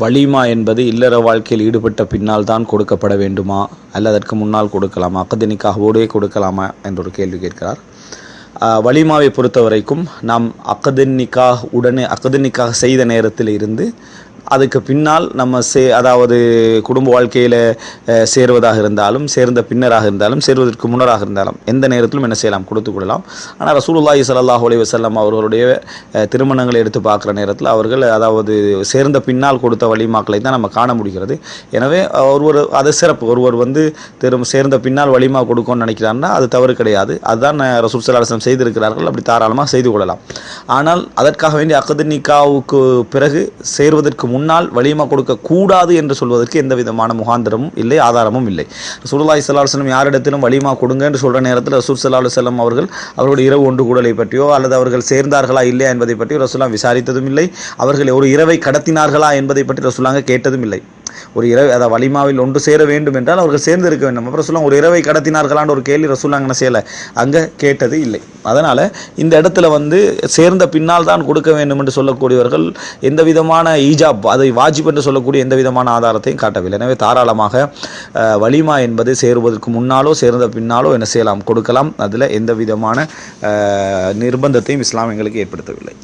வலிமா என்பது இல்லற வாழ்க்கையில் ஈடுபட்ட பின்னால் தான் கொடுக்கப்பட வேண்டுமா? அல்ல அதற்கு முன்னால் கொடுக்கலாமா? அக்கதினிக்காகவோடே கொடுக்கலாமா? என்ற ஒரு கேள்வி கேட்கிறார். வலிமாவை பொறுத்த வரைக்கும் நாம் அக்கது உடனே அக்கது செய்த நேரத்தில் இருந்து அதுக்கு பின்னால் நம்ம சே அதாவது குடும்ப வாழ்க்கையில் சேருவதாக இருந்தாலும் சேர்ந்த பின்னராக இருந்தாலும் சேருவதற்கு முன்னராக இருந்தாலும் எந்த நேரத்திலும் என்ன செய்யலாம்? கொடுத்து கொள்ளலாம். ஆனால் ரசூலுல்லாஹி சல்லாஹ் அலி வஸல்லம் அவர்களுடைய திருமணங்களை எடுத்து பார்க்குற நேரத்தில் அவர்கள் அதாவது சேர்ந்த பின்னால் கொடுத்த வலிமாக்களை தான் நம்ம காண முடிகிறது. எனவே ஒருவர் அது சிறப்பு. ஒருவர் வந்து திரும் சேர்ந்த பின்னால் வலிமா கொடுக்கணும்னு நினைக்கிறாருன்னா அது தவறு கிடையாது. அதுதான் ரசூல் சலாஹம் செய்திருக்கிறார்கள். அப்படி தாராளமாக செய்து கொள்ளலாம். ஆனால் அதற்காக வேண்டிய அக்கது நிக்காவுக்கு பிறகு சேருவதற்கு முன்னால் வலிமா கொடுக்க கூடாது என்று சொல்வதற்கு எந்த விதமான முகாந்திரமும் இல்லை ஆதாரமும் இல்லை. ரசூலுல்லாஹி ஸல்லல்லாஹு யாரிடத்திலும் வலிமா கொடுங்க என்று சொல்ற நேரத்தில் ரசூல் ஸல்லல்லாஹு அலைஹி அவர்கள் அவருடைய இரவு ஒன்று கூடலை பற்றியோ அல்லது அவர்கள் சேர்ந்தார்களா இல்லையா என்பதை பற்றி ரசூலா விசாரித்ததும் இல்லை. அவர்கள் ஒரு இரவை கடத்தினார்களா என்பதை பற்றி ரசூலாங்க கேட்டதும் இல்லை. ஒரு இரவு அதாவது வலிமாவில் ஒன்று சேர வேண்டும் என்றால் அவர்கள் சேர்ந்து இருக்க வேண்டும். அப்புறம் சொல்லுவாங்க ஒரு இரவை கடத்தினார்களான்னு ஒரு கேள்வி ரசூலாங்க செய்யலை? அங்கே கேட்டது இல்லை. அதனால் இந்த இடத்துல வந்து சேர்ந்த பின்னால் தான் கொடுக்க வேண்டும் என்று சொல்லக்கூடியவர்கள் எந்த விதமான ஈஜாப் அதை வாஜிப் என்று சொல்லக்கூடிய எந்த விதமான ஆதாரத்தையும் காட்டவில்லை. எனவே தாராளமாக வலிமா என்பது சேருவதற்கு முன்னாலோ சேர்ந்த பின்னாலோ என்ன செய்யலாம்? கொடுக்கலாம். அதில் எந்த விதமான நிர்பந்தத்தையும் இஸ்லாம் எங்களுக்கு ஏற்படுத்தவில்லை.